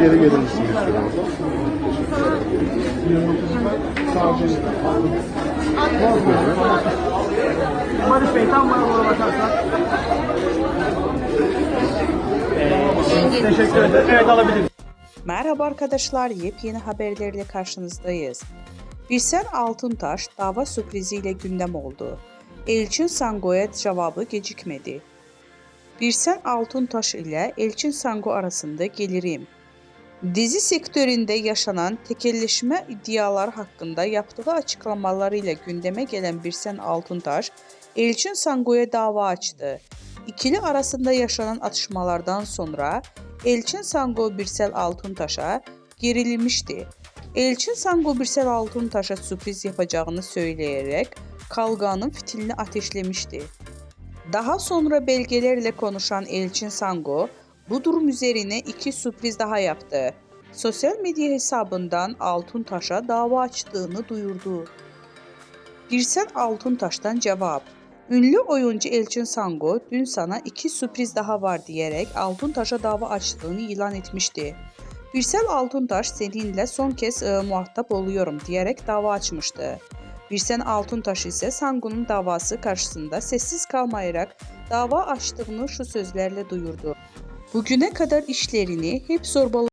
geri gelir misiniz? Barış Bey tam bana doğru bakarsak. Teşekkür ederim. Evet alabiliriz. Merhaba arkadaşlar, yepyeni haberlerle karşınızdayız. Birsen Altıntaş dava sürpriziyle gündem oldu. Elçin Sango'ya cevabı gecikmedi. Birsen Altıntaş ile Elçin Sango arasında gelirim. Dizi sektöründe yaşanan tekelleşme iddialar hakkında yaptığı açıklamalarıyla gündeme gelen Birsen Altıntaş, Elçin Sango'ya dava açtı. İkili arasında yaşanan atışmalardan sonra Elçin Sango Birsel Altıntaş'a gerilmişti. Elçin Sango Birsel Altıntaş'a sürpriz yapacağını söyleyerek kavganın fitilini ateşlemişti. Daha sonra belgelerle konuşan Elçin Sango bu durum üzerine iki sürpriz daha yaptı. Sosyal medya hesabından Altıntaş'a dava açtığını duyurdu. Birsel Altıntaş'tan cevap. Ünlü oyuncu Elçin Sango dün sana iki sürpriz daha var diyerek Altıntaş'a dava açtığını ilan etmişti. Birsel Altıntaş seninle son kez e, muhatap oluyorum diyerek dava açmıştı. Birsen Altıntaş ise Sango'nun davası karşısında sessiz kalmayarak dava açtığını şu sözlerle duyurdu. Bugüne kadar işlerini hep zorbalı